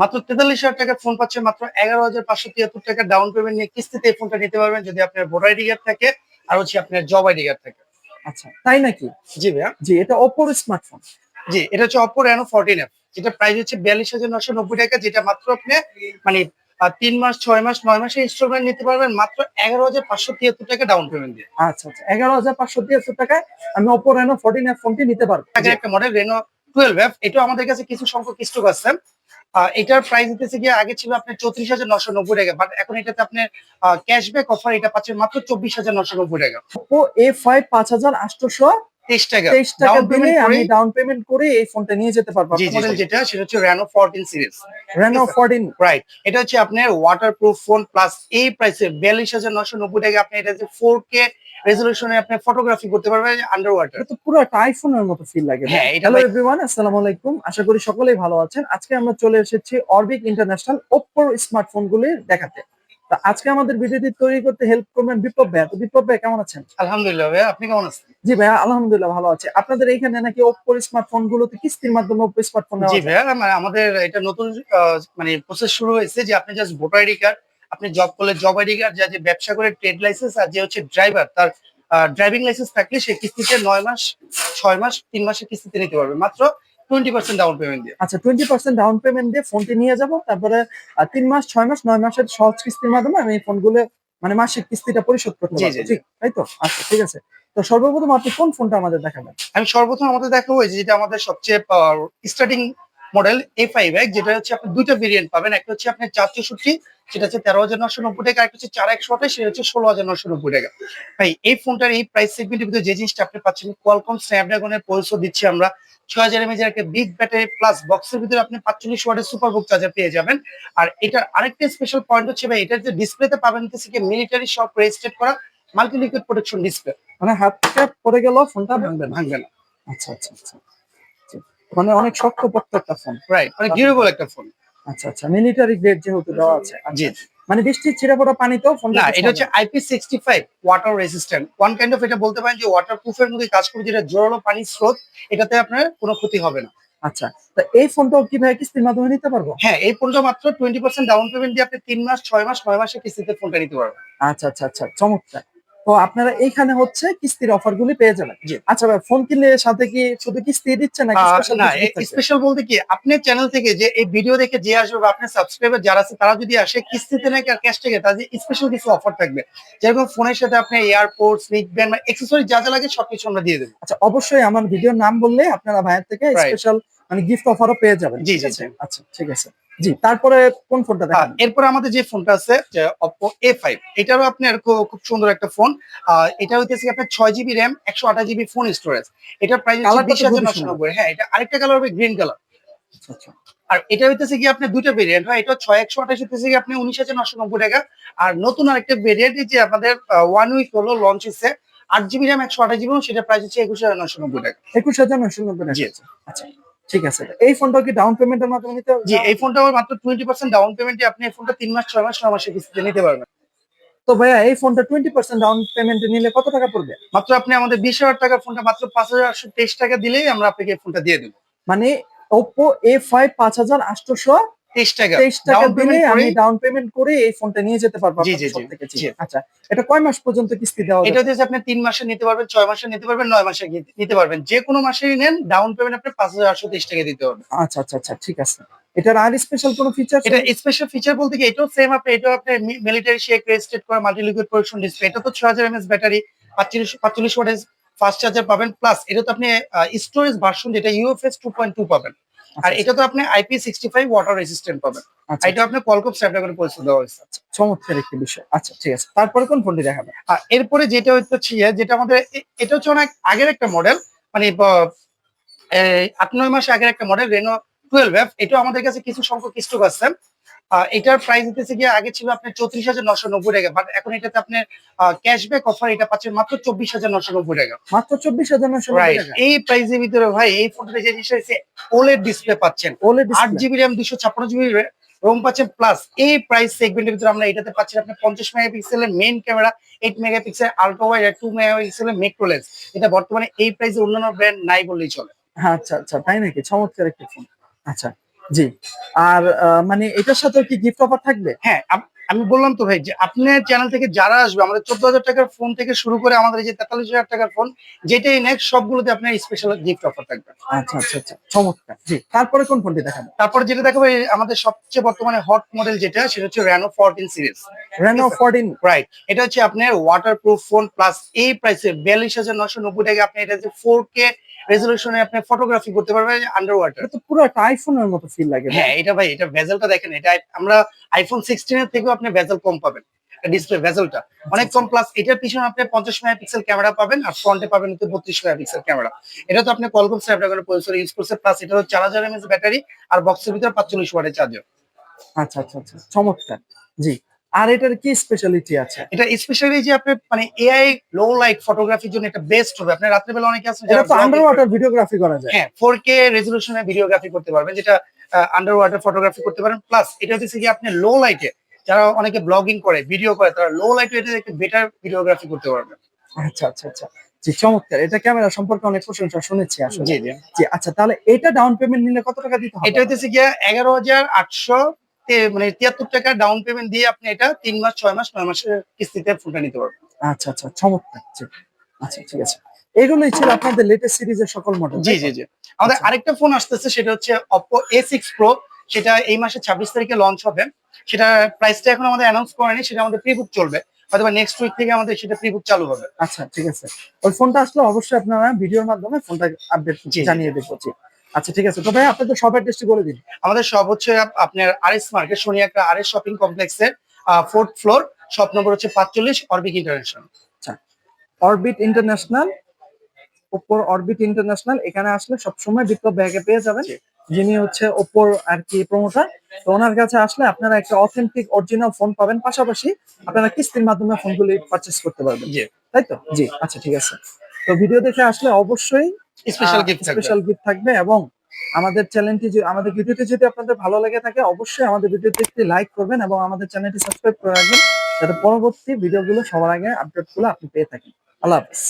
মাত্র তেতাল্লিশ হাজার টাকার ফোন পাচ্ছেন মাত্র এগারো হাজার পাঁচশো তিয়াত্তর টাকা ডাউন পেমেন্ট নিয়ে কিস্তিতে এই ফোনটা নিতে পারবেন যদি আপনার ভোটার আইডি কার্ড থাকে আর হচ্ছে আপনার জব আইডি কার্ড থাকে। আচ্ছা তাই নাকি? জি ভাইয়া। জি এটা ওপোর স্মার্টফোন জি এটা হচ্ছে অপো রেনো ফোরটিন এফ যেটা প্রাইস হচ্ছে বিয়াল্লিশ হাজার নশো নব্বই টাকা যেটা মাত্র আপনি মানে তিন মাস ছয় মাস নয় মাসে ইনস্টলমেন্ট নিতে পারবেন মাত্র এগারো হাজার পাঁচশো তিয়াত্তর টাকা ডাউন পেমেন্ট দিয়ে। আচ্ছা আচ্ছা এগারো হাজার পাঁচশো তিয়াত্তর টাকায় আমি ওপো রেনো ফোরটিন এফ ফোনটি নিতে পারব। একটা মডেল রেনো টুয়েলভ এফ এটাও আমাদের কাছে কিছু সংখ্যক স্টক আছে। এটার প্রাইস হচ্ছে গিয়ে আগে ছিল আপনার চৌত্রিশ হাজার নশো নব্বই টাকা বাট এখন এটাতে আপনার ক্যাশব্যাক অফার এটা পাচ্ছেন মাত্র চব্বিশ হাজার নশো নব্বই টাকা। ওপো এ ফাইভ পাঁচ হাজার আটশোশো তেইশ টাকা। তেইশ টাকা দিলে আমি ডাউন পেমেন্ট করে এই ফোনটা নিয়ে যেতে পারব। মডেল যেটা সেটা হচ্ছে Reno fourteen series Reno fourteen right এটা হচ্ছে আপনার ওয়াটার প্রুফ ফোন প্লাস এই প্রাইসে বিয়াল্লিশ হাজার নশো নব্বই টাকা আপনি এটা ফোর কে রেজলিউশনে আপনি ফটোগ্রাফি করতে পারবেন আন্ডার ওয়াটার তো পুরো আইফোনের মতো ফিল লাগে হ্যাঁ, হ্যালো ভাই- এভরিওয়ান আসসালামু আলাইকুম। আশা করি সকলেই ভালো আছেন। আজকে আমরা চলে এসেছি অরবিক ইন্টারন্যাশনাল ওপ্পোর স্মার্টফোন গুলি দেখাতে। তো আজকে আমাদের ভিডিওটি তৈরি করতে হেল্প করবেন বিপ্লব ভাই তো বিপ্লব ভাই কেমন আছেন? আলহামদুলিল্লাহ ভাইয়া আপনি কেমন আছেন? জি ভাইয়া আলহামদুলিল্লাহ ভালো আছে। আপনাদের এখানে নাকি ওপ্পোর স্মার্টফোন গুলোতে কিস্তির মাধ্যমে ওপ্পো স্মার্টফোন জি মানে আমাদের এটা নতুন মানে প্রসেস শুরু হয়েছে যে আপনি জাস্ট ভোটার আইডি কার্ড আপনি জব করলে জব আইডি কার্ড যা যে ব্যবসা করে ট্রেড লাইসেন্স আর যে হচ্ছে ড্রাইভার তার ড্রাইভিং লাইসেন্স থাকলে সে কিস্তিতে নয় মাস ছয় মাস তিন মাসের কিস্তিতে নিতে পারবে। মাত্র টোয়েন্টি পার্সেন্ট ডাউন পেমেন্ট দিয়ে। আচ্ছা টোয়েন্টি পার্সেন্ট ডাউন পেমেন্ট দিয়ে ফোনটি নিয়ে যাব। তারপরে তিন মাস ছয় মাস নয় মাসের সহজ কিস্তির মাধ্যমে আমি এই ফোনগুলো মানে মাসিক কিস্তিটা পরিশোধ করতে পারব। ঠিক তাই তো? আচ্ছা ঠিক আছে। তো সর্বপ্রথম আপনি কোন ফোনটা আমাদের দেখাবেন? আমি সর্বপ্রথম আমাদের দেখাবো যেটা আমাদের সবচেয়ে স্টার্টিং মডেল এ ফাইভ এক যেটা হচ্ছে আপনি দুইটা ভেরিয়েন্ট পাবেন। একটা হচ্ছে আপনার চার চৌষট্টি, সেটা হচ্ছে তেরো হাজার নশো নব্বই টাকা, একটা হচ্ছে চার একশো আঠাশ, সেটা হচ্ছে ষোলো হাজার নশো নব্বই টাকা। ভাই, এই ফোনটার এই প্রাইস সেগমেন্টের ভিতরে যে জিনিসটা আপনি পাচ্ছেন কোয়ালকম স্ন্যাপড্রাগনের পরিচয় দিচ্ছি আমরা। ছয় হাজার এমএজ একটা বিগ ব্যাটারি প্লাস বক্সের ভিতরে আপনি পাঁচচল্লিশ ওয়াটের সুপার বুক চার্জার পেয়ে যাবেন। আর এটার আরেকটা স্পেশাল পয়েন্ট হচ্ছে ভাই, এটার যে ডিসপ্লেতে পাবেন হচ্ছে কি মিলিটারি সব রেজিস্ট্রেট করা মাল্টি লিকুইড প্রোটেকশন ডিসপ্লে মানে হাত থেকে পড়ে গেল ফোনটা ভাঙবে ভাঙবে না। আচ্ছা আচ্ছা আচ্ছা। মানে অনেক শক্তপোক্ত একটা ফোন রাইট অনেক ডিউরেবল একটা ফোন আচ্ছা আচ্ছা মিলিটারি গ্রেড যেহেতু দেওয়া আছে আচ্ছা। জি। মানে বৃষ্টির ছিঁড়ে পড়া পানিতেও ফোন না এটা হচ্ছে IP sixty five water resistant one kind of এটা বলতে পারেন যে ওয়াটার প্রুফের মধ্যে কাজ করবে যেটা জোরালো পানির স্রোত এটাতে আপনার কোনো ক্ষতি হবে না। আচ্ছা তো এই ফোনটাও কি ভাই কিস্তির মাধ্যমে নিতে পারব? হ্যাঁ এই ফোনটা মাত্র টোয়েন্টি পার্সেন্ট ডাউন পেমেন্ট দিয়ে আপনি তিন মাস ছয় মাস নয় মাসে কিস্তিতে ফোনটা নিতে পারবেন। আচ্ছা আচ্ছা আচ্ছা চমৎকার। তো আপনারা এইখানে হচ্ছে কিস্তির অফার গুলি পেয়ে যাবেন। জি। আচ্ছা ভাই ফোন কিনলে সাথে কি শুধু কিস্তি দিচ্ছে নাকি স্পেশাল না স্পেশাল বলতে কি আপনি চ্যানেল থেকে যে এই ভিডিও দেখে যে আসবে বা আপনার সাবস্ক্রাইবার যারা আছে তারা যদি আসে কিস্তিতে নাকি আর ক্যাশ থেকে তাদের স্পেশাল কিছু অফার থাকবে। যেরকম ফোনের সাথে আপনি এয়ারপোর্ট স্নিক ব্যান্ড মানে অ্যাক্সেসরি যা যা লাগে সবকিছু আমরা দিয়ে দেবো। আচ্ছা অবশ্যই আমার ভিডিওর নাম বললে আপনারা ভাইয়ের থেকে. স্পেশাল মানে গিফট অফারও পেয়ে যাবেন। জি, জি। আচ্ছা ঠিক আছে। জি তারপরে কোন ফোনটা দেখান? এরপরে আমাদের যে ফোনটা আছে যে অপো এ ফাইভ এটারও আপনার খুব সুন্দর একটা ফোন। এটা হইতেছে আপনার ছয় জিবি র্যাম একশো আঠাশ জিবি ফোন স্টোরেজ এটার প্রাইস বিশ হাজার নশো। নব্বই। হ্যাঁ এটা আরেকটা কালার হবে গ্রিন কালার আচ্ছা আচ্ছা। আর এটা হইতেছে কি আপনার দুইটা ভেরিয়েন্ট হয় এটা ছয় একশো আঠাশ হইতেছে কি আপনি উনিশ হাজার নশো নব্বই টাকা। আর নতুন আরেকটা ভেরিয়েন্ট যে আমাদের ওয়ান উইক হলো লঞ্চ হচ্ছে আট জিবি র্যাম একশো আঠাশ জিবি সেটা প্রাইস হচ্ছে একুশ হাজার নশো নব্বই টাকা। একুশ হাজার নশো নব্বই টাকা। আচ্ছা। ঠিক আছে। এই ফোনটা কি ডাউন পেমেন্টের মাধ্যমে নিতে জি এই ফোনটা আমার মাত্র টোয়েন্টি পার্সেন্ট ডাউন পেমেন্টে আপনি এই ফোনটা তিন মাস ছয় মাস ছয় মাসে কিস্তিতে নিতে পারবেন। তো ভাইয়া এই ফোনটা টোয়েন্টি পার্সেন্ট ডাউন পেমেন্টে নিলে কত টাকা পড়বে? মাত্র আপনি আমাদের বিশ হাজার টাকার ফোনটা মাত্র পাঁচ হাজার আটশো তেইশ টাকা দিলেই আমরা আপনাকে এই ফোনটা দিয়ে দেবো। মানে ওপো এ ফাইভ পাঁচ হাজার আটশোশো তেইশ টাকা। তেইশ টাকা Down দিলে আমি ডাউন পেমেন্ট করে এই ফোনটা নিয়ে যেতে পারব জি, জি। আচ্ছা এটা কয় মাস পর্যন্ত কিস্তি দেওয়া এটা হচ্ছে আপনি তিন মাসে নিতে পারবেন ছয় মাসে নিতে পারবেন নয় মাসে নিতে পারবেন। যে কোনো মাসেই নেন ডাউন পেমেন্ট আপনি পাঁচ হাজার আটশো তেইশ টাকা দিতে হবে আচ্ছা আচ্ছা আচ্ছা ঠিক আছে। এটার আর স্পেশাল কোনো ফিচার এটা স্পেশাল ফিচার বলতে কি এটাও সেম আপনি এটাও আপনি মিলিটারি শেক রেজিস্ট্রেট করা মাল্টি লিকুইড ডিসপ্লে এটা তো হাজার এমএস ব্যাটারি পাঁচচল্লিশ পাঁচচল্লিশ ওয়াটের ফাস্ট চার্জার পাবেন প্লাস এটা তো আপনি স্টোরেজ ভার্সন যেটা ইউএফএস টু পয়েন্ট টু পাবেন। আর এটা তো আপনি IP sixty five water resistant পাবেন। আচ্ছা। এটা আপনি কলকপ স্ন্যাপড্রাগন পরিচয় দেওয়া হয়েছে। চমৎকার একটি বিষয়। আচ্ছা ঠিক আছে। তারপরে কোন ফোনটি দেখাবে আর এরপরে যেটা হচ্ছে ইয়ে, যেটা আমাদের এটা হচ্ছে অনেক আগের একটা মডেল মানে আট নয় মাস আগের একটা মডেল রেনো টুয়েলভ এফ এটাও আমাদের কাছে কিছু সংখ্যক স্টক আছে। এটার প্রাইস হচ্ছে গিয়ে আগে ছিল আপনার চৌত্রিশ হাজার নশো নব্বই টাকা বাট এখন এটাতে আপনার ক্যাশব্যাক অফার এটা পাচ্ছেন মাত্র চব্বিশ হাজার নশো নব্বই টাকা। মাত্র চব্বিশ হাজার নশো টাকা? এই প্রাইসের ভিতরে ভাই এই ফোনটা যে জিনিসটা হচ্ছে ওলেড ডিসপ্লে পাচ্ছেন। ওলেড আট জিবি র্যাম দুশো ছাপ্পান্ন জিবি রোম পাচ্ছেন প্লাস এই প্রাইস সেগমেন্টের ভিতরে আমরা এটাতে পাচ্ছি আপনি পঞ্চাশ মেগাপিক্সেলের main camera eight megapixel ultra wide আর টু মেগাপিক্সেলের লেন্স এটা বর্তমানে এই প্রাইসে অন্যান্য ব্র্যান্ড নাই বললেই চলে। আচ্ছা আচ্ছা তাই নাকি? চমৎকার একটা ফোন আচ্ছা জি। আর মানে এটার সাথে কি গিফট অফার থাকবে? হ্যাঁ আমি বললাম তো ভাই যে আপনার চ্যানেল থেকে যারা আসবে আমাদের চোদ্দ হাজার টাকার ফোন থেকে শুরু করে আমাদের যে তেতাল্লিশ হাজার টাকার ফোন যেটাই নেক্সট সবগুলোতে আপনার স্পেশাল গিফট অফার থাকবে। আচ্ছা আচ্ছা আচ্ছা চমৎকার। জি তারপরে কোন ফোনটি দেখাবেন তারপর যেটা দেখাবো আমাদের সবচেয়ে বর্তমানে হট মডেল যেটা সেটা হচ্ছে Reno fourteen series Reno fourteen right এটা হচ্ছে আপনার ওয়াটার প্রুফ ফোন প্লাস এই প্রাইসে বিয়াল্লিশ হাজার নশো নব্বই টাকা আপনি এটা যে ফোর কে রেজলিউশনে আপনি ফটোগ্রাফি করতে পারবেন আন্ডার ওয়াটার এটা তো পুরো একটা আইফোনের মতো ফিল লাগে হ্যাঁ এটা ভাই এটা ভেজেলটা দেখেন এটা আমরা আইফোন সিক্সটিন এর থেকেও আপনি ভেজেল কম পাবেন ডিসপ্লে ভেজেলটা। অনেক কম প্লাস এটার পিছনে আপনি পঞ্চাশ মেগাপিক্সেল ক্যামেরা পাবেন আর ফ্রন্টে পাবেন হচ্ছে বত্রিশ মেগাপিক্সেল ক্যামেরা। এটা তো আপনি কলকম স্ন্যাপড্রাগনের প্রসেসর ইউজ করছে প্লাস এটা হচ্ছে চার হাজার এমএস ব্যাটারি আর বক্সের ভিতরে পাঁচচল্লিশ ওয়াটের চার্জার আচ্ছা আচ্ছা আচ্ছা চমৎকার। জি আর এটার কি স্পেশালিটি আছে? এটা স্পেশালি যে আপনি মানে এআই লো লাইট ফটোগ্রাফির জন্য এটা বেস্ট হবে। আপনি রাত্রেবেলা অনেকে আছেন এটা যারা তো আন্ডার ওয়াটার ভিডিওগ্রাফি করা যায়। হ্যাঁ ফোর কে রেজলিউশনে ভিডিওগ্রাফি করতে পারবেন যেটা আন্ডার ওয়াটার ফটোগ্রাফি করতে পারেন। প্লাস এটা হচ্ছে কি আপনি লো লাইটে যারা অনেকে ব্লগিং করে ভিডিও করে তারা লো লাইট এটা একটু বেটার ভিডিওগ্রাফি করতে পারবে। আচ্ছা আচ্ছা আচ্ছা। জি চমৎকার। এটা ক্যামেরা সম্পর্কে অনেক প্রশংসা শুনেছি আসলে। জি জি। জি আচ্ছা তাহলে এটা ডাউন পেমেন্ট নিলে কত টাকা দিতে হবে? এটা হচ্ছে গিয়ে এগারো হাজার আটশো মানে তিয়াত্তর টাকা ডাউন পেমেন্ট দিয়ে আপনি এটা তিন মাস ছয় মাস নয় মাসের কিস্তিতে ফোনটা নিতে পারবেন। আচ্ছা আচ্ছা চমৎকার। আচ্ছা ঠিক আছে। এগুলোই ছিল আপনাদের লেটেস্ট সিরিজের সকল মডেল জি জি জি। আমাদের আচ্ছা। আরেকটা ফোন আসতেছে সেটা হচ্ছে অপো এ সিক্স প্রো সেটা এই মাসের ছাব্বিশ তারিখে লঞ্চ হবে। সেটা প্রাইসটা এখন আমাদের অ্যানাউন্স করেনি সেটা আমাদের প্রি বুক চলবে। হয়তো নেক্সট উইক থেকে আমাদের সেটা প্রি বুক চালু হবে। আচ্ছা ঠিক আছে। ওই ফোনটা আসলে অবশ্যই আপনারা ভিডিওর মাধ্যমে ফোনটা আপডেট। জানিয়ে দেবো আচ্ছা ঠিক আছে। তো ভাই আপনাদের সব অ্যাড্রেসটি বলে দিন। আমাদের সব হচ্ছে আপনার আর এস মার্কেট শনি একটা আরএস শপিং কমপ্লেক্সের ফোর্থ ফ্লোর শপ নম্বর হচ্ছে পাঁচচল্লিশ অরবিক ইন্টারন্যাশনাল আচ্ছা। অরবিট ইন্টারন্যাশনাল উপর অরবিট ইন্টারন্যাশনাল এখানে আসলে সবসময় বিপ্লব ব্যাগে পেয়ে যাবেন। যিনি হচ্ছে ওপোর আর কি প্রমোটার তো ওনার কাছে আসলে আপনারা একটা অথেন্টিক অরিজিনাল ফোন পাবেন। পাশাপাশি আপনারা কিস্তির মাধ্যমে ফোনগুলি পারচেস করতে পারবেন। তাই তো? জি আচ্ছা ঠিক আছে। তো ভিডিও দেখে আসলে অবশ্যই স্পেশাল গিফট থাকবে। স্পেশাল গিফট থাকবে এবং আমাদের চ্যানেলটি আমাদের ভিডিওটি যদি আপনাদের ভালো লেগে থাকে অবশ্যই আমাদের ভিডিওটি একটি লাইক করবেন এবং আমাদের চ্যানেলটি সাবস্ক্রাইব করে রাখবেন। যাতে পরবর্তী ভিডিওগুলো সবার আগে আপডেটগুলো আপনি পেয়ে থাকেন। আল্লাহ হাফেজ।